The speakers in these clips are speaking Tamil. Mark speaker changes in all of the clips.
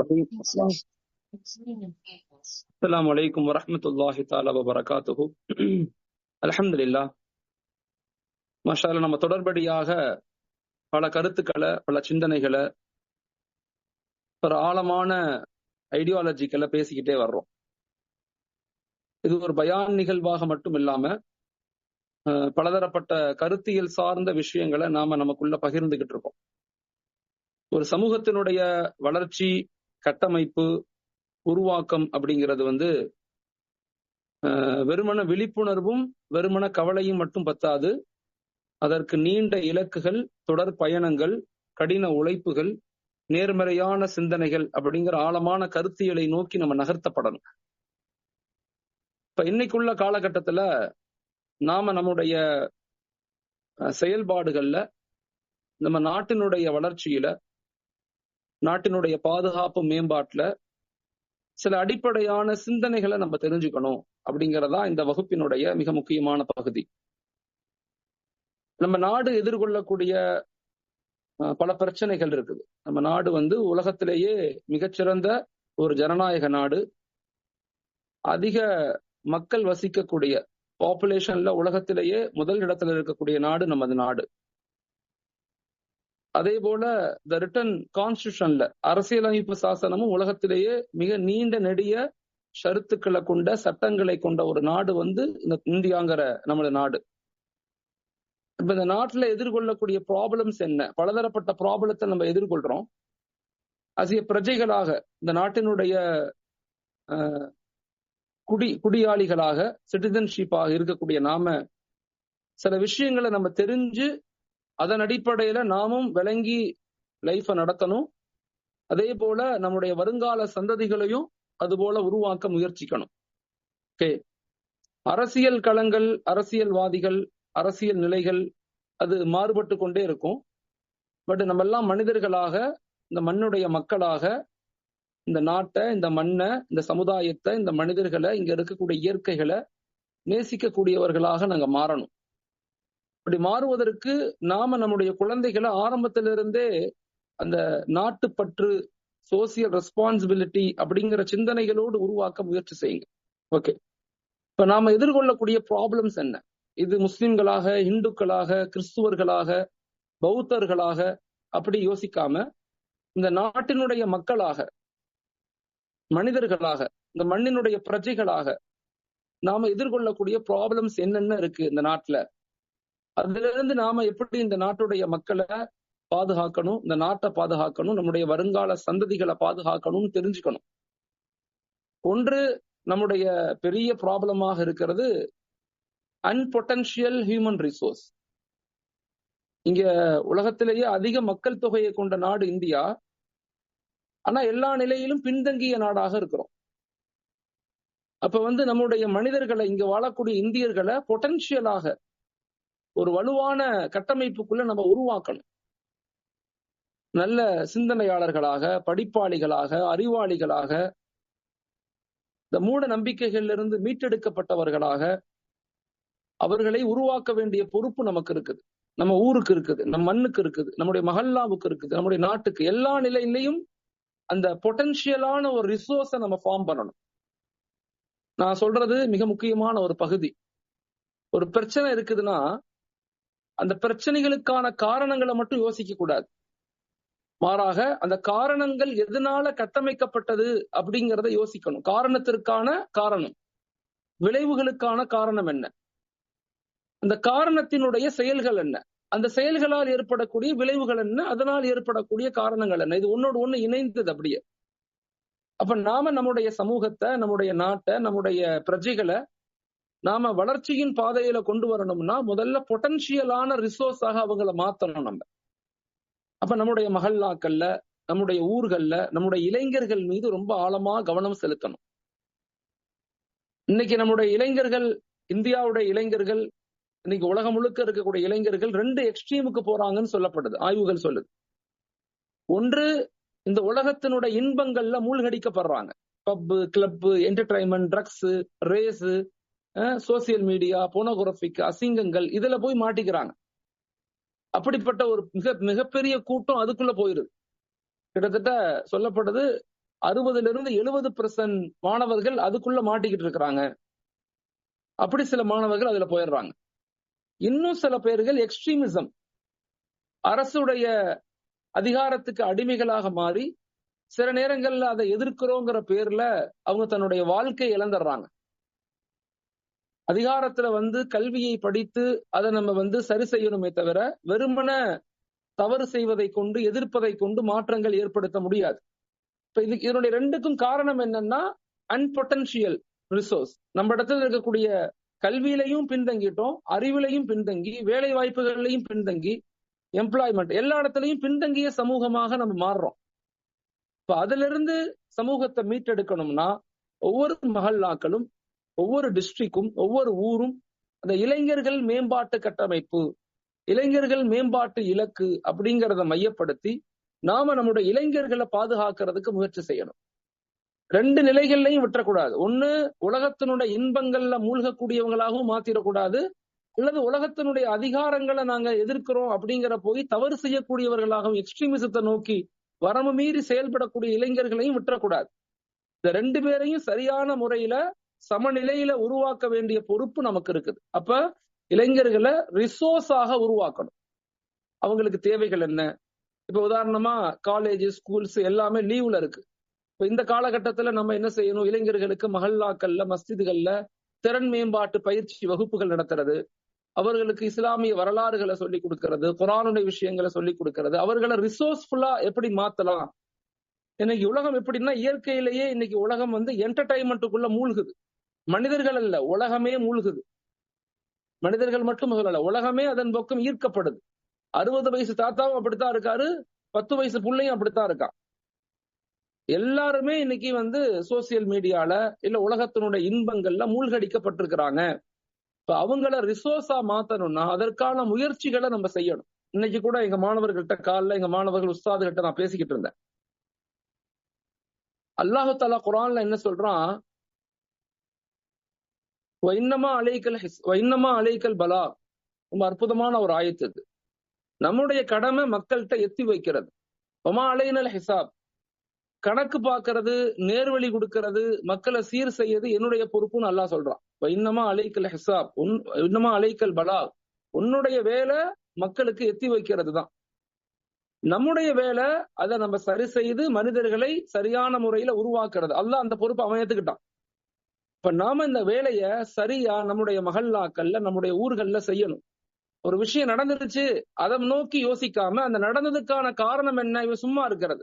Speaker 1: அஸ்லாம் வலைக்கம் வரமத்துல்லாஹி தாலா வபரகாத்துஹு. அலமதுல்லா மஷால நம்ம தொடர்படியாக பல கருத்துக்களை பல சிந்தனைகளை ஒரு ஆழமான ஐடியாலஜிக்களை பேசிக்கிட்டே வர்றோம். இது ஒரு பயான் நிகழ்வாக மட்டும் இல்லாம பலதரப்பட்ட கருத்தியல் சார்ந்த விஷயங்களை நாம நமக்குள்ள பகிர்ந்துகிட்டு இருக்கோம். ஒரு சமூகத்தினுடைய வளர்ச்சி கட்டமைப்பு உருவாக்கம் அப்படிங்கிறது வந்து வெறுமன விழிப்புணர்வும் வெறுமன கவலையும் மட்டும் பத்தாது. அதற்கு நீண்ட இலக்குகள் தொடர் பயணங்கள் கடின உழைப்புகள் நேர்மறையான சிந்தனைகள் அப்படிங்கிற ஆழமான கருத்தியலை நோக்கி நம்ம நகர்த்தப்படணும். இப்ப இன்னைக்குள்ள காலகட்டத்துல நாம நம்முடைய அஹ், செயல்பாடுகள்ல நம்ம நாட்டினுடைய வளர்ச்சியில நாட்டினுடைய பாதுகாப்பு மேம்பாட்டுல சில அடிப்படையான சிந்தனைகளை நம்ம தெரிஞ்சுக்கணும் அப்படிங்கிறதா இந்த வகுப்பினுடைய மிக முக்கியமான பகுதி. நம்ம நாடு எதிர்கொள்ளக்கூடிய பல பிரச்சனைகள் இருக்குது. நம்ம நாடு வந்து உலகத்திலேயே மிகச்சிறந்த ஒரு ஜனநாயக நாடு. அதிக மக்கள் வசிக்கக்கூடிய பாப்புலேஷன்ல உலகத்திலேயே முதல் இடத்துல இருக்கக்கூடிய நாடு நமது நாடு. அதே போல த ரிட்டன் கான்ஸ்டியூஷன்ல அரசியலமைப்பு சாசனமும் உலகத்திலேயே மிக நீண்ட நெடிய ஷருத்துக்களை கொண்ட சட்டங்களை கொண்ட ஒரு நாடு வந்து இந்த இந்தியாங்கிற நமது நாடு. இப்ப இந்த நாட்டுல எதிர்கொள்ளக்கூடிய ப்ராப்ளம்ஸ் என்ன? பலதரப்பட்ட ப்ராப்ளத்தை நம்ம எதிர்கொள்றோம். அசிய பிரஜைகளாக இந்த நாட்டினுடைய குடி குடியாளிகளாக சிட்டிசன்ஷிப்பாக இருக்கக்கூடிய நாம சில விஷயங்களை நம்ம தெரிஞ்சு அதன் அடிப்படையில நாமும் விளங்கி லைஃப நடத்தணும். அதே போல நம்முடைய வருங்கால சந்ததிகளையும் அது போல உருவாக்க முயற்சிக்கணும். ஓகே அரசியல் களங்கள் அரசியல்வாதிகள் அரசியல் நிலைகள் அது மாறுபட்டு கொண்டே இருக்கும். பட் நம்ம எல்லாம் மனிதர்களாக இந்த மண்ணுடைய மக்களாக இந்த நாட்டை இந்த மண்ணை இந்த சமுதாயத்தை இந்த மனிதர்களை இங்க இருக்கக்கூடிய இயற்கைகளை நேசிக்கக்கூடியவர்களாக நாங்க மாறணும். அப்படி மாறுவதற்கு நாம நம்முடைய குழந்தைகளை ஆரம்பத்திலிருந்தே அந்த நாட்டுப்பற்று சோசியல் ரெஸ்பான்சிபிலிட்டி அப்படிங்கிற சிந்தனைகளோடு உருவாக்க முயற்சி செய்யுங்க. ஓகே இப்ப நாம எதிர்கொள்ளக்கூடிய ப்ராப்ளம்ஸ் என்ன? இது முஸ்லிம்களாக இந்துக்களாக கிறிஸ்துவர்களாக பௌத்தர்களாக அப்படி யோசிக்காம இந்த நாட்டினுடைய மக்களாக மனிதர்களாக இந்த மண்ணினுடைய பிரஜைகளாக நாம எதிர்கொள்ளக்கூடிய ப்ராப்ளம்ஸ் என்னென்ன இருக்கு இந்த நாட்டுல? அதுல இருந்து நாம எப்படி இந்த நாட்டுடைய மக்களை பாதுகாக்கணும் இந்த நாட்டை பாதுகாக்கணும் நம்முடைய வருங்கால சந்ததிகளை பாதுகாக்கணும்னு தெரிஞ்சுக்கணும். ஒன்று நம்முடைய பெரிய ப்ராப்ளமாக இருக்கிறது அன்பொட்டன்ஷியல் ஹியூமன் ரிசோர்ஸ் இங்க உலகத்திலேயே அதிக மக்கள் தொகையை கொண்ட நாடு இந்தியா. ஆனா எல்லா நிலையிலும் பின்தங்கிய நாடாக இருக்கிறோம். அப்ப வந்து நம்முடைய மனிதர்களை இங்க வாழக்கூடிய இந்தியர்களை பொட்டன்ஷியலாக ஒரு வலுவான கட்டமைப்புக்குள்ள நம்ம உருவாக்கணும். நல்ல சிந்தனையாளர்களாக படிப்பாளிகளாக அறிவாளிகளாக இந்த மூட நம்பிக்கைகள்ல இருந்து மீட்டெடுக்கப்பட்டவர்களாக அவர்களை உருவாக்க வேண்டிய பொறுப்பு நமக்கு இருக்குது. நம்ம ஊருக்கு இருக்குது நம்ம மண்ணுக்கு இருக்குது நம்முடைய மஹல்லாவுக்கு இருக்குது நம்முடைய நாட்டுக்கு எல்லா நிலையிலையும் அந்த பொட்டன்ஷியலான ஒரு ரிசோர்ஸை நம்ம ஃபார்ம் பண்ணணும். நான் சொல்றது மிக முக்கியமான ஒரு பகுதி. ஒரு பிரச்சனை இருக்குதுன்னா அந்த பிரச்சனைகளுக்கான காரணங்களை மட்டும் யோசிக்க கூடாது. மாறாக அந்த காரணங்கள் எதனால கட்டமைக்கப்பட்டது அப்படிங்கிறத யோசிக்கணும். காரணத்திற்கான காரணம். விளைவுகளுக்கான காரணம் என்ன? அந்த காரணத்தினுடைய செயல்கள் என்ன? அந்த செயல்களால் ஏற்படக்கூடிய விளைவுகள் என்ன? அதனால் ஏற்படக்கூடிய காரணங்கள் என்ன? இது ஒன்னோடு ஒண்ணு இணைந்தது அப்படியே. அப்ப நாம நம்முடைய சமூகத்தை நம்முடைய நாட்டை நம்முடைய பிரஜைகளை நாம வளர்ச்சியின் பாதையில கொண்டு வரணும்னா முதல்ல பொட்டன்ஷியலான ரிசோர்ஸாக அவங்கள மாத்தணும் நம்ம. அப்ப நம்முடைய மகல்லாக்கள்ல நம்முடைய ஊர்கள்ல நம்முடைய இளைஞர்கள் மீது ரொம்ப ஆழமா கவனம் செலுத்தணும். இன்னைக்கு நம்முடைய இளைஞர்கள் இந்தியாவுடைய இளைஞர்கள் இன்னைக்கு உலகம் முழுக்க இருக்கக்கூடிய இளைஞர்கள் ரெண்டு எக்ஸ்ட்ரீமுக்கு போறாங்கன்னு சொல்லப்படுது ஆய்வுகள் சொல்லுது. ஒன்று இந்த உலகத்தினுடைய இன்பங்கள்ல மூழ்கடிக்கப்படுறாங்க. Pub club entertainment drugs race social media pornographic அசிங்கங்கள் இதுல போய் மாட்டிக்கிறாங்க. அப்படிப்பட்ட ஒரு மிக மிகப்பெரிய கூட்டம் அதுக்குள்ள போயிருது. கிட்டத்தட்ட சொல்லப்படுது அறுபதுல இருந்து எழுபது பெர்சன்ட் மாணவர்கள் அதுக்குள்ள மாட்டிக்கிட்டு இருக்கிறாங்க. அப்படி சில மாணவர்கள் அதுல போயிடுறாங்க. இன்னும் சில பேர்கள் எக்ஸ்ட்ரீமிசம் அரசுடைய அதிகாரத்துக்கு அடிமைகளாக மாறி சில நேரங்கள்ல அதை எதிர்க்கிறோங்கிற பேர்ல அவங்க தன்னுடைய வாழ்க்கையை இழந்துடுறாங்க. அதிகாரத்துல வந்து கல்வியை படித்து அதை நம்ம வந்து சரி செய்யணுமே தவிர வெறுமன தவறு செய்வதை கொண்டு எதிர்ப்பதை கொண்டு மாற்றங்கள் ஏற்படுத்த முடியாது. இப்ப இது இதனுடைய ரெண்டுக்கும் காரணம் என்னன்னா அன்பொட்டன்ஷியல் ரிசோர்ஸ் நம்ம இடத்துல இருக்கக்கூடிய கல்வியிலையும் பின்தங்கிட்டோம் அறிவிலையும் பின்தங்கி வேலை வாய்ப்புகள்லையும் பின்தங்கி எம்ப்ளாய்மெண்ட் எல்லா இடத்துலையும் பின்தங்கிய சமூகமாக நம்ம மாறுறோம். இப்ப அதுல இருந்து சமூகத்தை மீட்டெடுக்கணும்னா ஒவ்வொரு மகல்லாக்களும் ஒவ்வொரு டிஸ்ட்ரிக்டும் ஒவ்வொரு ஊரும் அந்த இளைஞர்கள் மேம்பாட்டு கட்டமைப்பு இளைஞர்கள் மேம்பாட்டு இலக்கு அப்படிங்கிறத மையப்படுத்தி நாம நம்முடைய இளைஞர்களை பாதுகாக்கிறதுக்கு முயற்சி செய்யணும். ரெண்டு நிலைகள்லையும் விட்டுறக்கூடாது ஒண்ணு உலகத்தினுடைய இன்பங்கள்ல மூழ்கக்கூடியவங்களாகவும் மாத்திரக்கூடாது. அல்லது உலகத்தினுடைய அதிகாரங்களை நாங்க எதிர்க்கிறோம் அப்படிங்கிற போய் தவறு செய்யக்கூடியவர்களாகவும் எக்ஸ்ட்ரீமிசத்தை நோக்கி வரம்பு மீறி செயல்படக்கூடிய இளைஞர்களையும் விட்டுறக்கூடாது. இந்த ரெண்டு பேரையும் சரியான முறையில சமநிலையில உருவாக்க வேண்டிய பொறுப்பு நமக்கு இருக்குது. அப்ப இளைஞர்களை ரிசோர்ஸாக உருவாக்கணும். அவங்களுக்கு தேவைகள் என்ன? இப்ப உதாரணமா காலேஜ் ஸ்கூல்ஸ் எல்லாமே லீவ்ல இருக்கு. இப்ப இந்த காலகட்டத்துல நம்ம என்ன செய்யணும்? இளைஞர்களுக்கு மஹல்லாக்கள்ல மஸ்ஜிதுகள்ல திறன் மேம்பாட்டு பயிற்சி வகுப்புகள் நடத்துறது. அவர்களுக்கு இஸ்லாமிய வரலாறுகளை சொல்லி கொடுக்கறது புராணுடைய விஷயங்களை சொல்லி கொடுக்கறது. அவர்களை ரிசோர்ஸ்ஃபுல்லா எப்படி மாத்தலாம்? இன்னைக்கு உலகம் எப்படின்னா இயற்கையிலேயே இன்னைக்கு உலகம் வந்து என்டர்டைன்மெண்ட்டுக்குள்ள மூழ்குது. மனிதர்கள் அல்ல உலகமே மூழ்குது. மனிதர்கள் மட்டும் சொல்லல உலகமே அதன் பக்கம் ஈர்க்கப்படுது. அறுபது வயசு தாத்தாவும் அப்படித்தான் இருக்காரு பத்து வயசு பிள்ளையும் அப்படித்தான் இருக்கான். எல்லாருமே இன்னைக்கு வந்து சோசியல் மீடியால இல்ல உலகத்தினுடைய இன்பங்கள்ல மூழ்கடிக்கப்பட்டிருக்கிறாங்க. இப்ப அவங்கள ரிசோர்ஸா மாத்தணும்னா அதற்கான முயற்சிகளை நம்ம செய்யணும். இன்னைக்கு கூட எங்க மாணவர்கள்ட்ட காலைல எங்க மாணவர்கள் உஸ்தாதுகிட்ட நான் பேசிக்கிட்டு இருந்தேன். அல்லாஹு தாலா குரான்ல என்ன சொல்றான்? வைன்னமா அலைக்கல் வைன்னமா அலைக்கல் பலா ரொம்ப அற்புதமான ஒரு ஆயத்து இது நம்முடைய கடமை மக்கள்கிட்ட எத்தி வைக்கிறது. ஒமா அலைனல் ஹிசாப் கணக்கு பார்க்கறது நேர்வழி கொடுக்கறது மக்களை சீர் செய்யறது என்னுடைய பொறுப்புன்னு நல்லா சொல்றான். இன்னமா அலைக்கல் ஹிசாப் உன் இன்னமா அலைக்கல் பலா உன்னுடைய வேலை மக்களுக்கு எத்தி வைக்கிறது தான். நம்முடைய வேலை அதை நம்ம சரி செய்து மனிதர்களை சரியான முறையில உருவாக்குறது. அல்ல அந்த பொறுப்பை அவன் ஏத்துக்கிட்டான். இப்ப நாம இந்த வேலைய சரியா நம்முடைய மகல்லாக்கள்ல நம்முடைய ஊர்கள்ல செய்யணும். ஒரு விஷயம் நடந்துருச்சு அதை நோக்கி யோசிக்காம அந்த நடந்ததுக்கான காரணம் என்ன? இவன் சும்மா இருக்கிறது.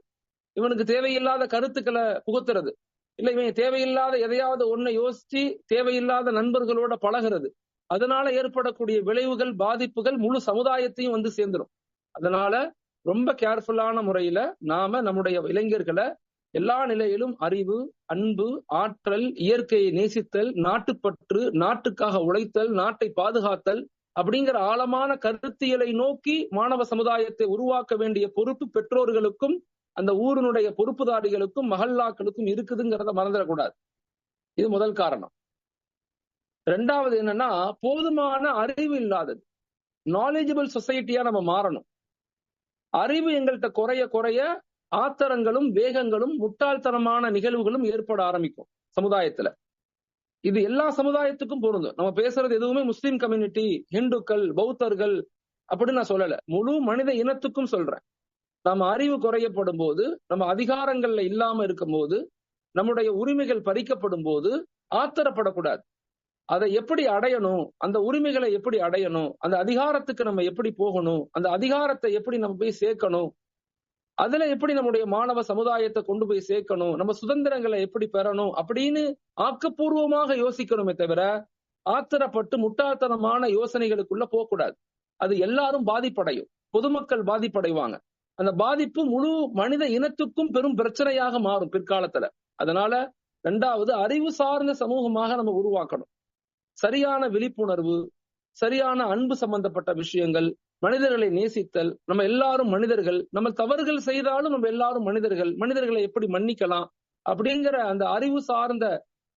Speaker 1: இவனுக்கு தேவையில்லாத கருத்துக்களை புகுத்துறது. இல்ல இவன் தேவையில்லாத எதையாவது ஒண்ணை யோசிச்சு தேவையில்லாத நண்பர்களோட பழகிறது. அதனால ஏற்படக்கூடிய விளைவுகள் பாதிப்புகள் முழு சமுதாயத்தையும் வந்து சேர்ந்துடும் அதனால ரொம்ப கேர்ஃபுல்லான முறையில நாம நம்முடைய இளைஞர்களை எல்லா நிலையிலும் அறிவு அன்பு ஆற்றல் இயற்கையை நேசித்தல் நாட்டுப்பற்று நாட்டுக்காக உழைத்தல் நாட்டை பாதுகாத்தல் அப்படிங்கிற ஆழமான கருத்தியலை நோக்கி மாணவ சமுதாயத்தை உருவாக்க வேண்டிய பொறுப்பு பெற்றோர்களுக்கும் அந்த ஊரினுடைய பொறுப்புதாரிகளுக்கும் மகல்லாக்களுக்கும் இருக்குதுங்கிறத மறந்துடக்கூடாது. இது முதல் காரணம். ரெண்டாவது என்னன்னா போதுமான அறிவு இல்லாதது. நாலேஜபிள் சொசைட்டியா நம்ம மாறணும். அறிவு எங்கள்கிட்ட குறைய குறைய ஆத்தரங்களும் வேகங்களும் முட்டாள்தனமான நிகழ்வுகளும் ஏற்பட ஆரம்பிக்கும் சமுதாயத்துல. இது எல்லா சமுதாயத்துக்கும் பொருந்தும். நம்ம பேசுறது எதுவுமே முஸ்லீம் கம்யூனிட்டி ஹிந்துக்கள் பௌத்தர்கள் அப்படின்னு நான் சொல்லல. முழு மனித இனத்துக்கும் சொல்றேன். நம்ம அறிவு குறையப்படும் போது நம்ம அதிகாரங்கள்ல இல்லாம இருக்கும் போது நம்முடைய உரிமைகள் பறிக்கப்படும் போது ஆத்திரப்படக்கூடாது. அதை எப்படி அடையணும்? அந்த உரிமைகளை எப்படி அடையணும்? அந்த அதிகாரத்துக்கு நம்ம எப்படி போகணும்? அந்த அதிகாரத்தை எப்படி நம்ம போய் சேர்க்கணும்? அதுல எப்படி நம்முடைய மாணவ சமுதாயத்தை கொண்டு போய் சேர்க்கணும் நம்ம சுதந்திரங்களை எப்படி பெறணும் அப்படின்னு ஆக்கப்பூர்வமாக யோசிக்கணுமே தவிர ஆத்திரப்பட்டு முட்டாள்தனமான யோசனைகளுக்குள்ள போகக்கூடாது. அது எல்லாரும் பாதிப்படையும். பொதுமக்கள் பாதிப்படைவாங்க. அந்த பாதிப்பு முழு மனித இனத்துக்கும் பெரும் பிரச்சனையாக மாறும் பிற்காலத்துல. அதனால ரெண்டாவது அறிவு சார்ந்த சமூகமாக நம்ம உருவாக்கணும். சரியான விழிப்புணர்வு சரியான அன்பு சம்பந்தப்பட்ட விஷயங்கள் மனிதர்களை நேசித்தல் நம்ம எல்லாரும் மனிதர்கள் நம்ம தவறுகள் செய்தாலும் நம்ம எல்லாரும் மனிதர்கள் மனிதர்களை எப்படி மன்னிக்கலாம் அப்படிங்கிற அந்த அறிவு சார்ந்த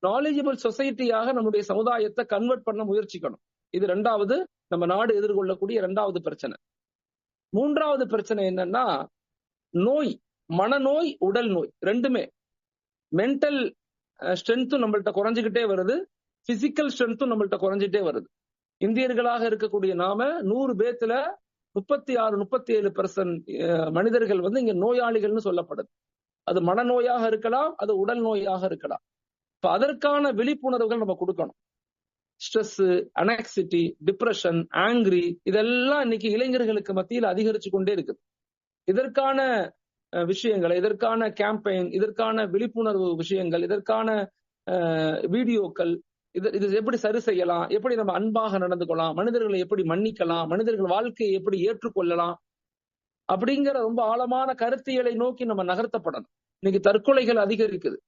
Speaker 1: நாலேஜபிள் சொசைட்டியாக நம்முடைய சமுதாயத்தை கன்வெர்ட் பண்ண முயற்சிக்கணும். இது ரெண்டாவது நம்ம நாடு எதிர்கொள்ளக்கூடிய ரெண்டாவது பிரச்சனை. மூன்றாவது பிரச்சனை என்னன்னா நோய் மனநோய் உடல் நோய் ரெண்டுமே. மென்டல் ஸ்ட்ரென்த்தும் நம்மள்ட்ட குறைஞ்சுக்கிட்டே வருது பிசிக்கல் ஸ்ட்ரென்த்தும் நம்மள்ட்ட குறைஞ்சிட்டே வருது. இந்தியர்களாக இருக்கக்கூடிய நாம நூறு பேத்துல முப்பத்தி ஆறு முப்பத்தி ஏழு பெர்சன்ட் மனிதர்கள் வந்து இங்க நோயாளிகள்னு சொல்லப்படுது. அது மனநோயாக இருக்கலாம் அது உடல் நோயாக இருக்கலாம். இப்ப அதற்கான விழிப்புணர்வுகள் நம்ம கொடுக்கணும். ஸ்ட்ரெஸ் அனாக்சிட்டி டிப்ரெஷன் ஆங்கிரி இதெல்லாம் இன்னைக்கு இளைஞர்களுக்கு மத்தியில் அதிகரிச்சு கொண்டே இருக்குது. இதற்கான விஷயங்களை இதற்கான கேம்பெயின் இதற்கான விழிப்புணர்வு விஷயங்கள் இதற்கான வீடியோக்கள் இது இது எப்படி சரி செய்யலாம்? எப்படி நம்ம அன்பாக நடந்து கொள்ளலாம்? மனிதர்களை எப்படி மன்னிக்கலாம்? மனிதர்கள் வாழ்க்கையை எப்படி ஏற்றுக்கொள்ளலாம்? அப்படிங்கிற ரொம்ப ஆழமான கருத்தியலை நோக்கி நம்ம நகர்த்தப்படணும். இன்னைக்கு தற்கொலைகள் அதிகரிக்குது.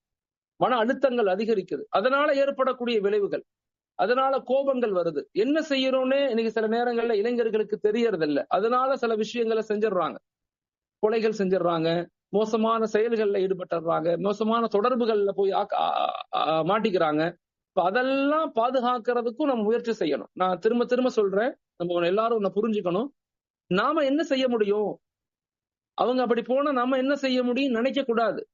Speaker 1: மன அழுத்தங்கள் அதிகரிக்குது. அதனால ஏற்படக்கூடிய விளைவுகள். அதனால கோபங்கள் வருது. என்ன செய்யறோம்னே இன்னைக்கு சில நேரங்கள்ல இளைஞர்களுக்கு தெரியறதில்ல. அதனால சில விஷயங்களை செஞ்சிடுறாங்க. கொலைகள் செஞ்சிடுறாங்க. மோசமான செயல்கள்ல ஈடுபட்டுறாங்க. மோசமான தொடர்புகள்ல போய் மாட்டிக்கிறாங்க. அதெல்லாம் பாதுகாக்கிறதுக்கும் நம்ம முயற்சி செய்யணும். நான் திரும்ப திரும்ப சொல்றேன். நம்ம எல்லாரும் ஒண்ணு புரிஞ்சுக்கணும். நாம என்ன செய்ய முடியும்? அவங்க அப்படி போனா நம்ம என்ன செய்ய முடியும் நினைக்க கூடாது.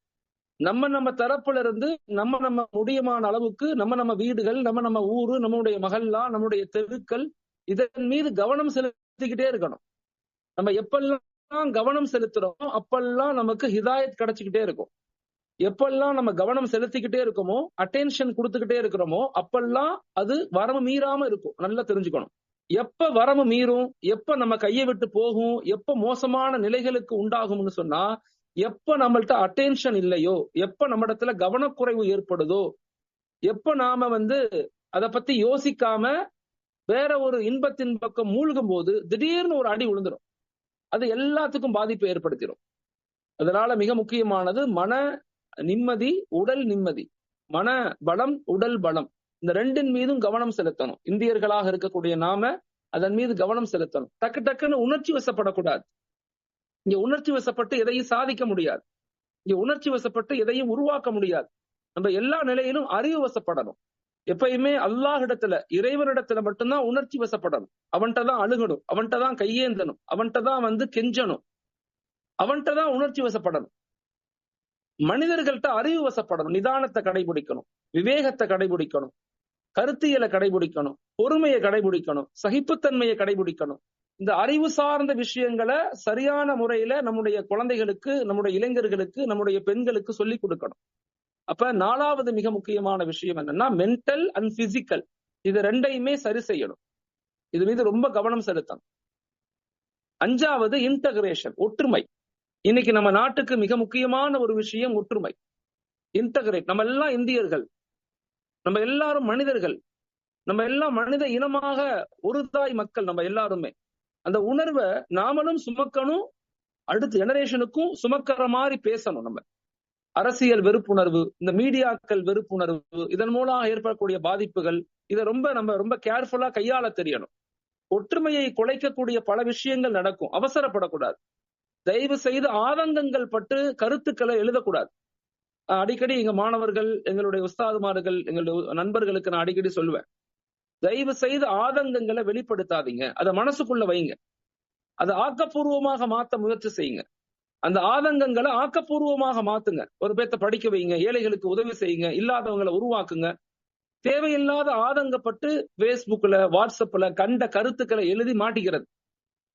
Speaker 1: நம்ம நம்ம தரப்புல இருந்து நம்ம நம்ம முடியுமான அளவுக்கு நம்ம நம்ம வீடுகள் நம்ம நம்ம ஊரு நம்முடைய மகல்லா நம்முடைய தெருக்கள் இதன் மீது கவனம் செலுத்திக்கிட்டே இருக்கணும். நம்ம எப்பெல்லாம் கவனம் செலுத்துறோமோ அப்பெல்லாம் நமக்கு ஹிதாயத் கிடைச்சுக்கிட்டே இருக்கும். எப்பெல்லாம் நம்ம கவனம் செலுத்திக்கிட்டே இருக்கோமோ அட்டென்ஷன் கொடுத்துக்கிட்டே இருக்கிறோமோ அப்பெல்லாம் அது வரம்பு மீறாம இருக்கும். நல்லா தெரிஞ்சுக்கணும். எப்ப வரம்பு மீறும்? எப்ப நம்ம கையை விட்டு போகும்? எப்ப மோசமான நிலைகளுக்கு உண்டாகும்னு சொன்னா எப்ப நம்மள்ட்ட அட்டென்ஷன் இல்லையோ எப்ப நம்ம இடத்துல கவனக்குறைவு ஏற்படுதோ எப்ப நாம வந்து அதை பத்தி யோசிக்காம வேற ஒரு இன்பத்தின் பக்கம் மூழ்கும் போது திடீர்னு ஒரு அடி விழுந்துடும் அது எல்லாத்துக்கும் பாதிப்பை ஏற்படுத்திடும் அதனால மிக முக்கியமானது மன நிம்மதி உடல் நிம்மதி. மன பலம் உடல் பலம். இந்த ரெண்டின் மீதும் கவனம் செலுத்தணும். இந்தியர்களாக இருக்கக்கூடிய நாம அதன் மீது கவனம் செலுத்தணும். டக்கு டக்குன்னு உணர்ச்சி வசப்படக்கூடாது. இங்க உணர்ச்சி வசப்பட்டு எதையும் சாதிக்க முடியாது. இங்க உணர்ச்சி வசப்பட்டு எதையும் உருவாக்க முடியாது. நம்ம எல்லா நிலையிலும் அறிவு வசப்படணும். எப்பயுமே அல்லாஹிடத்துல இறைவனிடத்துல மட்டும்தான் உணர்ச்சி வசப்படணும். அவன்கிட்ட தான் அழுகணும். அவன்கிட்ட தான் கையேந்தணும். அவன்கிட்ட தான் வந்து கெஞ்சணும். அவன்கிட்ட தான் உணர்ச்சி வசப்படணும். மனிதர்கள்ட்ட அறிவு வசப்படணும் நிதானத்தை கடைபிடிக்கணும் விவேகத்தை கடைபிடிக்கணும் கருத்தியலை கடைபிடிக்கணும் பொறுமையை கடைபிடிக்கணும் சகிப்புத்தன்மையை கடைபிடிக்கணும். இந்த அறிவு சார்ந்த விஷயங்களை சரியான முறையில நம்முடைய குழந்தைகளுக்கு நம்முடைய இளைஞர்களுக்கு நம்முடைய பெண்களுக்கு சொல்லிக் கொடுக்கணும். அப்ப நாலாவது மிக முக்கியமான விஷயம் என்னன்னா மென்டல் அண்ட் பிசிக்கல் இது ரெண்டையுமே சரி செய்யணும். இது மீது ரொம்ப கவனம் செலுத்தணும். அஞ்சாவது இன்டகிரேஷன் ஒற்றுமை. இன்னைக்கு நம்ம நாட்டுக்கு மிக முக்கியமான ஒரு விஷயம் ஒற்றுமை. இன்டகிரேட் நம்ம எல்லாம் இந்தியர்கள். நம்ம எல்லாரும் மனிதர்கள். நம்ம எல்லாம் மனித இனமாக ஒரு தாய் மக்கள் நம்ம எல்லாருமே. அந்த உணர்வை நாமளும் சுமக்கணும். அடுத்த ஜெனரேஷனுக்கும் சுமக்கிற மாதிரி பேசணும் நம்ம. அரசியல் வெறுப்புணர்வு இந்த மீடியாக்கள் வெறுப்புணர்வு இதன் மூலம் ஏற்படக்கூடிய பாதிப்புகள் இதை ரொம்ப நம்ம ரொம்ப கேர்ஃபுல்லா கையாள தெரியணும். ஒற்றுமையை குலைக்கக்கூடிய பல விஷயங்கள் நடக்கும். அவசரப்படக்கூடாது. தயவு செய்து ஆதங்கங்கள் பட்டு கருத்துக்களை எழுதக்கூடாது. அடிக்கடி எங்க மாணவர்கள் எங்களுடைய உஸ்தாதுமார்கள் எங்களுடைய நண்பர்களுக்கு நான் அடிக்கடி சொல்லுவேன். தயவு செய்து ஆதங்கங்களை வெளிப்படுத்தாதீங்க. அதை மனசுக்குள்ள வைங்க. அதை ஆக்கப்பூர்வமாக மாத்த முயற்சி செய்யுங்க. அந்த ஆதங்கங்களை ஆக்கப்பூர்வமாக மாத்துங்க. ஒரு பேத்த படிக்க வைங்க ஏழைகளுக்கு உதவி செய்யுங்க இல்லாதவங்களை உருவாக்குங்க. தேவையில்லாத ஆதங்கப்பட்டு பேஸ்புக்ல வாட்ஸ்அப்ல கண்ட கருத்துக்களை எழுதி மாட்டிக்கிறது.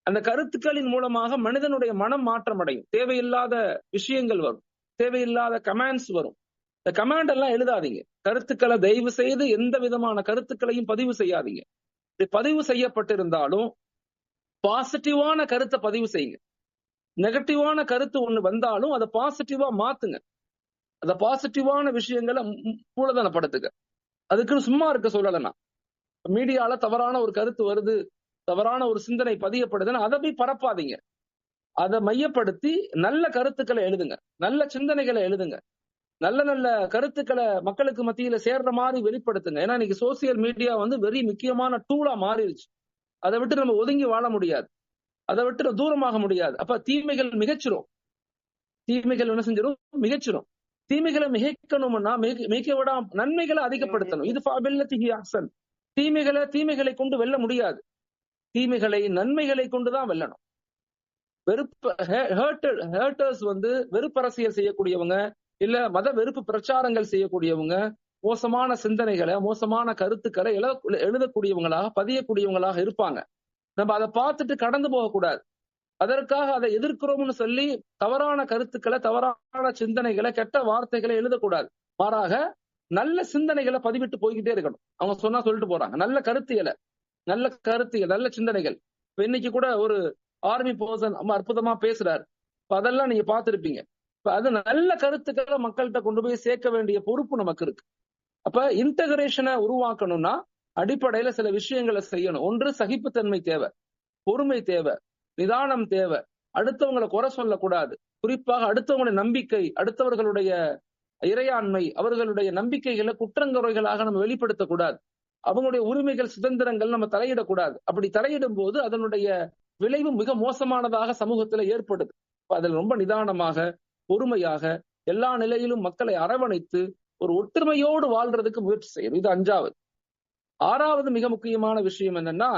Speaker 1: அந்த கருத்துக்களின் மூலமாக மனிதனுடைய மனம் மாற்றம் அடையும் தேவையில்லாத விஷயங்கள் வரும். தேவையில்லாத கமெண்ட்ஸ் வரும். இந்த கமாண்ட் எல்லாம் எழுதாதீங்க. கருத்துக்களை தயவு செய்து எந்த விதமான கருத்துக்களையும் பதிவு செய்யாதீங்க. இப்படி பதிவு செய்யப்பட்டிருந்தாலும் பாசிட்டிவான கருத்தை பதிவு செய்யுங்க. நெகட்டிவான கருத்து ஒண்ணு வந்தாலும் அதை பாசிட்டிவா மாத்துங்க. அந்த பாசிட்டிவான விஷயங்களை மூலதனப்படுத்துங்க. அதுக்குன்னு சும்மா இருக்க சொல்லலைன்னா மீடியால தவறான ஒரு கருத்து வருது. தவறான ஒரு சிந்தனை பதியப்படுதுன்னா அதை போய் பரப்பாதீங்க. அதை மையப்படுத்தி நல்ல கருத்துக்களை எழுதுங்க. நல்ல சிந்தனைகளை எழுதுங்க. நல்ல நல்ல கருத்துக்களை மக்களுக்கு மத்தியில சேர்ற மாதிரி வெளிப்படுத்துங்க. ஏன்னா இன்னைக்கு சோசியல் மீடியா வந்து வெரி முக்கியமான டூலா மாறிடுச்சு அதை விட்டு நம்ம ஒதுங்கி வாழ முடியாது. அதை விட்டு நம்ம தூரமாக முடியாது. அப்ப தீமைகள் மிகச்சிரும். தீமைகள் என்ன செஞ்சிடும் மிகச்சிரும். தீமைகளை மிகைக்கணும்னா மிக- மிக விடாம நன்மைகளை அதிகப்படுத்தணும். இது தீமைகளை தீமைகளை கொண்டு வெல்ல முடியாது. தீமைகளை நன்மைகளை கொண்டுதான் வெல்லணும். வெறுப்பு ஹேர்டர்ஸ் வந்து வெறுப்பரசியல் செய்யக்கூடியவங்க இல்ல மத வெறுப்பு பிரச்சாரங்கள் செய்யக்கூடியவங்க மோசமான சிந்தனைகளை மோசமான கருத்துக்களை எழுத எழுதக்கூடியவங்களாக பதியக்கூடியவங்களாக இருப்பாங்க. நம்ம அதை பார்த்துட்டு கடந்து போகக்கூடாது. அதற்காக அதை எதிர்க்கிறோம்னு சொல்லி தவறான கருத்துக்களை தவறான சிந்தனைகளை கெட்ட வார்த்தைகளை எழுதக்கூடாது. மாறாக நல்ல சிந்தனைகளை பதிவிட்டு போய்கிட்டே இருக்கணும். அவங்க சொன்னா சொல்லிட்டு போறாங்க. நல்ல கருத்துகளை நல்ல கருத்துகள் நல்ல சிந்தனைகள். இப்ப இன்னைக்கு கூட ஒரு ஆர்மி பர்சன் ரொம்ப அற்புதமா பேசுறாரு. இப்ப அதெல்லாம் நீங்க பார்த்திருப்பீங்க. இப்ப அது நல்ல கருத்துக்களை மக்கள்கிட்ட கொண்டு போய் சேர்க்க வேண்டிய பொறுப்பு நமக்கு இருக்கு. அப்ப இன்டகிரேஷனை உருவாக்கணும்னா அடிப்படையில சில விஷயங்களை செய்யணும். ஒன்று சகிப்புத்தன்மை தேவை பொறுமை தேவை நிதானம் தேவை. அடுத்தவங்களை குறை சொல்லக்கூடாது. குறிப்பாக அடுத்தவங்களுடைய நம்பிக்கை அடுத்தவர்களுடைய இறையாண்மை அவர்களுடைய நம்பிக்கைகளை குற்றங்குறைகளாக நம்ம வெளிப்படுத்தக்கூடாது. அவங்களுடைய உரிமைகள் சுதந்திரங்கள் நம்ம தலையிடக்கூடாது. அப்படி தலையிடும் போது அதனுடைய விளைவு மிக மோசமானதாக சமூகத்துல ஏற்படுது. அதில் ரொம்ப நிதானமாக பொறுமையாக எல்லா நிலையிலும் மக்களை அரவணைத்து ஒரு ஒற்றுமையோடு வாழ்றதுக்கு முயற்சி செய்யணும். இது அஞ்சாவது. ஆறாவது மிக முக்கியமான விஷயம் என்னன்னா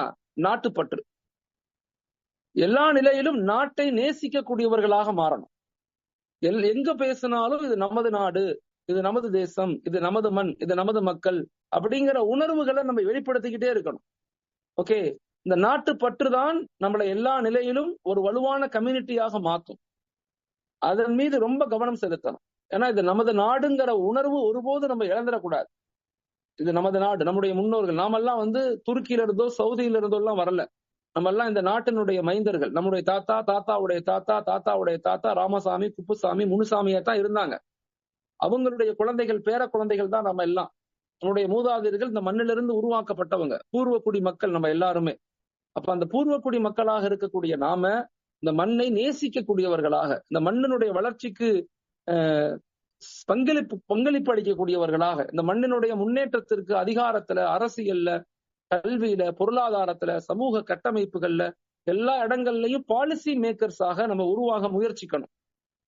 Speaker 1: நாட்டுப்பற்று. எல்லா நிலையிலும் நாட்டை நேசிக்கக்கூடியவர்களாக மாறணும். எல் எங்க பேசினாலும் இது நமது நாடு இது நமது தேசம் இது நமது மண் இது நமது மக்கள் அப்படிங்கிற உணர்வுகளை நம்ம வெளிப்படுத்திக்கிட்டே இருக்கணும். ஓகே இந்த நாட்டு பற்று தான் நம்மளை எல்லா நிலையிலும் ஒரு வலுவான கம்யூனிட்டியாக மாற்றும் அதன் மீது ரொம்ப கவனம் செலுத்தணும். ஏன்னா இது நமது நாடுங்கிற உணர்வு ஒருபோது நம்ம இழந்துடக்கூடாது. இது நமது நாடு நம்முடைய முன்னோர்கள். நாமெல்லாம் வந்து துருக்கியில இருந்தோ சவுதியில இருந்தோ எல்லாம் வரல. நம்ம எல்லாம் இந்த நாட்டினுடைய மைந்தர்கள். நம்முடைய தாத்தா தாத்தாவுடைய தாத்தா தாத்தாவுடைய தாத்தா ராமசாமி குப்புசாமி முனுசாமியா தான் இருந்தாங்க. அவங்களுடைய குழந்தைகள் பேர குழந்தைகள் தான் நம்ம எல்லாம் நம்முடைய மூதாதையர்கள் இந்த மண்ணிலிருந்து உருவாக்கப்பட்டவங்க. பூர்வக்குடி மக்கள் நம்ம எல்லாருமே. அப்ப அந்த பூர்வக்குடி மக்களாக இருக்கக்கூடிய நாம இந்த மண்ணை நேசிக்கக்கூடியவர்களாக இந்த மண்ணினுடைய வளர்ச்சிக்கு பங்களிப்பு பங்களிப்பு அளிக்கக்கூடியவர்களாக இந்த மண்ணினுடைய முன்னேற்றத்திற்கு அதிகாரத்துல அரசியல்ல கல்வியில பொருளாதாரத்துல சமூக கட்டமைப்புகள்ல எல்லா இடங்கள்லயும் பாலிசி மேக்கர்ஸாக நம்ம உருவாக முயற்சிக்கணும்.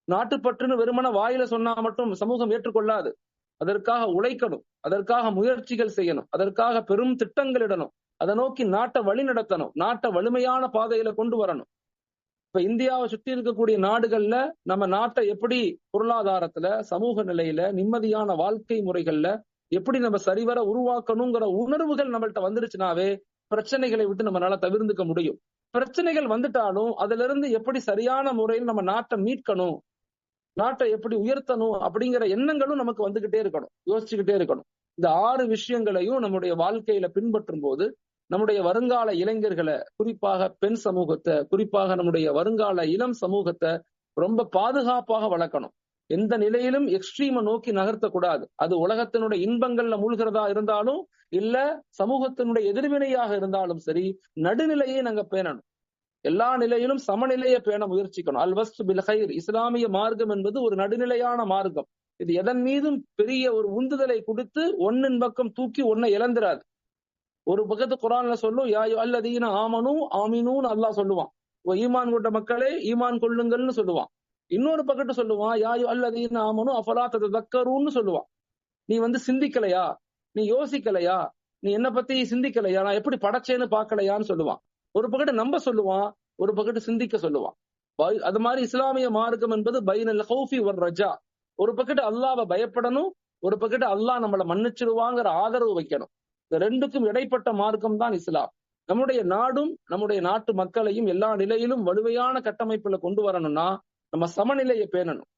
Speaker 1: நாட்டுப்பற்றுன்னு வெறுமன வாயில சொன்னா மட்டும் சமூகம் ஏற்றுக்கொள்ளாது. அதற்காக உழைக்கணும். அதற்காக முயற்சிகள் செய்யணும். அதற்காக பெரும் திட்டங்கள் இடணும் அதை நோக்கி நாட்டை வழி நடத்தணும். நாட்டை வலிமையான பாதையில கொண்டு வரணும். இப்ப இந்தியாவை சுற்றி இருக்கக்கூடிய நாடுகள்ல நம்ம நாட்டை எப்படி பொருளாதாரத்துல சமூக நிலையில நிம்மதியான வாழ்க்கை முறைகள்ல எப்படி நம்ம சரிவர உருவாக்கணுங்கிற உணர்வுகள் நம்மள்ட்ட வந்துருச்சுனாவே பிரச்சனைகளை விட்டு நம்மளால தவிர்த்துக்க முடியும். பிரச்சனைகள் வந்துட்டாலும் அதுல இருந்து எப்படி சரியான முறையில் நம்ம நாட்டை மீட்கணும் நாட்டை எப்படி உயர்த்தணும் அப்படிங்கிற எண்ணங்களும் நமக்கு வந்துகிட்டே இருக்கணும். யோசிச்சுக்கிட்டே இருக்கணும். இந்த ஆறு விஷயங்களையும் நம்முடைய வாழ்க்கையில பின்பற்றும் போது நம்முடைய வருங்கால இளைஞர்களை குறிப்பாக பெண் சமூகத்தை குறிப்பாக நம்முடைய வருங்கால இளம் சமூகத்தை ரொம்ப பாதுகாப்பாக வளர்க்கணும். எந்த நிலையிலும் எக்ஸ்ட்ரீமை நோக்கி நகர்த்தக்கூடாது. அது உலகத்தினுடைய இன்பங்கள்ல மூழ்கிறதா இருந்தாலும் இல்ல சமூகத்தினுடைய எதிர்வினையாக இருந்தாலும் சரி நடுநிலையை நாங்க பேணணும். எல்லா நிலையிலும் சமநிலையை பேண முயற்சிக்கணும். அல்வஸ்து பில்ஹைர் இஸ்லாமிய மார்க்கம் என்பது ஒரு நடுநிலையான மார்க்கம். இது எதன் மீதும் பெரிய ஒரு உந்துதலை கொடுத்து ஒன்னின் பக்கம் தூக்கி ஒன்னை இழந்துராது ஒரு பக்கத்து குரான்ல சொல்லும் யா அல்லதீன ஆமனும் ஆமினும் அல்லாஹ் சொல்லுவான். ஈமான் கொண்ட மக்களே ஈமான் கொள்ளுங்கள்னு சொல்லுவான். இன்னொரு பக்கத்து சொல்லுவான் யாயு அல்லதீன ஆமனும் அஃபலா தக்கருன்னு சொல்லுவான். நீ வந்து சிந்திக்கலையா? நீ யோசிக்கலையா? நீ என்ன பத்தி சிந்திக்கலையா? நான் எப்படி படைச்சேன்னு பாக்கலையான்னு சொல்லுவான். ஒரு பக்கத்தை நம்ப சொல்லுவான் ஒரு பக்கத்தை சிந்திக்க சொல்லுவான். அது மாதிரி இஸ்லாமிய மார்க்கம் என்பது பைனல் ஹவுஃபி ஒரு ரஜா. ஒரு பக்கத்து அல்லாவை பயப்படணும் ஒரு பக்கத்து அல்லாஹ் நம்மளை மன்னிச்சிருவாங்கிற ஆதரவு வைக்கணும். இந்த ரெண்டுக்கும் இடைப்பட்ட மார்க்கம் தான் இஸ்லாம். நம்முடைய நாடும் நம்முடைய நாட்டு மக்களையும் எல்லா நிலையிலும் வலுவையான கட்டமைப்புல கொண்டு வரணும்னா நம்ம சமநிலையை பேணணும்.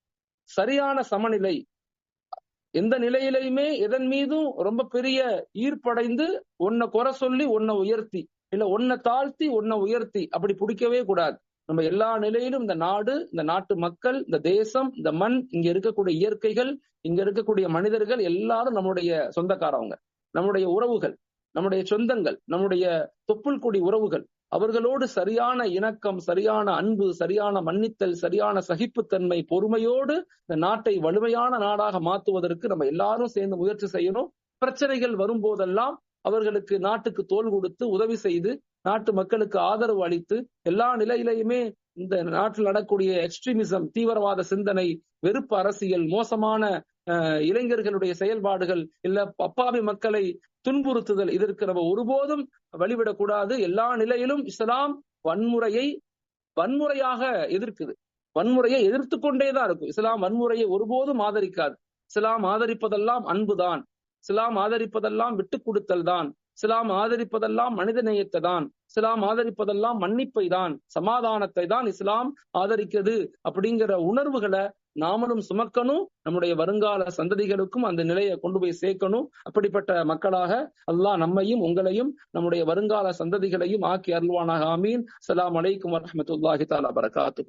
Speaker 1: சரியான சமநிலை. எந்த நிலையிலையுமே எதன் மீதும் ரொம்ப பெரிய ஈர்ப்படைந்து உன்னை குறை சொல்லி உன்னை உயர்த்தி. இல்ல உன்னை தாழ்த்தி உன்னை உயர்த்தி. அப்படி பிடிக்கவே கூடாது. நம்ம எல்லா நிலையிலும் இந்த நாடு இந்த நாட்டு மக்கள் இந்த தேசம் இந்த மண் இங்க இருக்கக்கூடிய இயற்கைகள் இங்க இருக்கக்கூடிய மனிதர்கள் எல்லாரும் நம்முடைய சொந்தக்காரவங்க. நம்முடைய உறவுகள் நம்முடைய சொந்தங்கள் நம்முடைய தொப்புள் கொடி உறவுகள். அவர்களோடு சரியான இணக்கம் சரியான அன்பு சரியான மன்னித்தல் சரியான சகிப்புத்தன்மை பொறுமையோடு இந்த நாட்டை வலிமையான நாடாக மாற்றுவதற்கு நம்ம எல்லாரும் சேர்ந்து முயற்சி செய்யணும். பிரச்சனைகள் வரும்போதெல்லாம் அவர்களுக்கு நாட்டுக்கு தோல் கொடுத்து உதவி செய்து நாட்டு மக்களுக்கு ஆதரவு அளித்து எல்லா நிலையிலையுமே இந்த நாட்டில் நடக்கூடிய எக்ஸ்ட்ரீமிசம் தீவிரவாத சிந்தனை வெறுப்பு அரசியல் மோசமான இளைஞர்களுடைய செயல்பாடுகள் இல்ல அப்பாவி மக்களை துன்புறுத்துதல் இதற்கு நம்ம ஒருபோதும் வழிவிடக்கூடாது. எல்லா நிலையிலும் இஸ்லாம் வன்முறையை வன்முறையாக எதிர்க்குது. வன்முறையை எதிர்த்து கொண்டேதான் இருக்கும். இஸ்லாம் வன்முறையை ஒருபோதும் ஆதரிக்காது. இஸ்லாம் ஆதரிப்பதெல்லாம் அன்புதான். இஸ்லாம் ஆதரிப்பதெல்லாம் விட்டு கொடுத்தல் தான். இஸ்லாம் ஆதரிப்பதெல்லாம் மனித நேயத்தை தான். இஸ்லாம் ஆதரிப்பதெல்லாம் மன்னிப்பை தான். சமாதானத்தை தான் இஸ்லாம் ஆதரிக்கிறது அப்படிங்கிற உணர்வுகளை நாமளும் சுமக்கணும். நம்முடைய வருங்கால சந்ததிகளுக்கும் அந்த நிலையை கொண்டு போய் சேர்க்கணும். அப்படிப்பட்ட மக்களாக அல்லாஹ் நம்மையும் உங்களையும் நம்முடைய வருங்கால சந்ததிகளையும் ஆக்கி அருள்வானாக. ஆமீன். சலாம் அலைக்கும் வரமத்துல்லாஹி தாலா பரகாத்து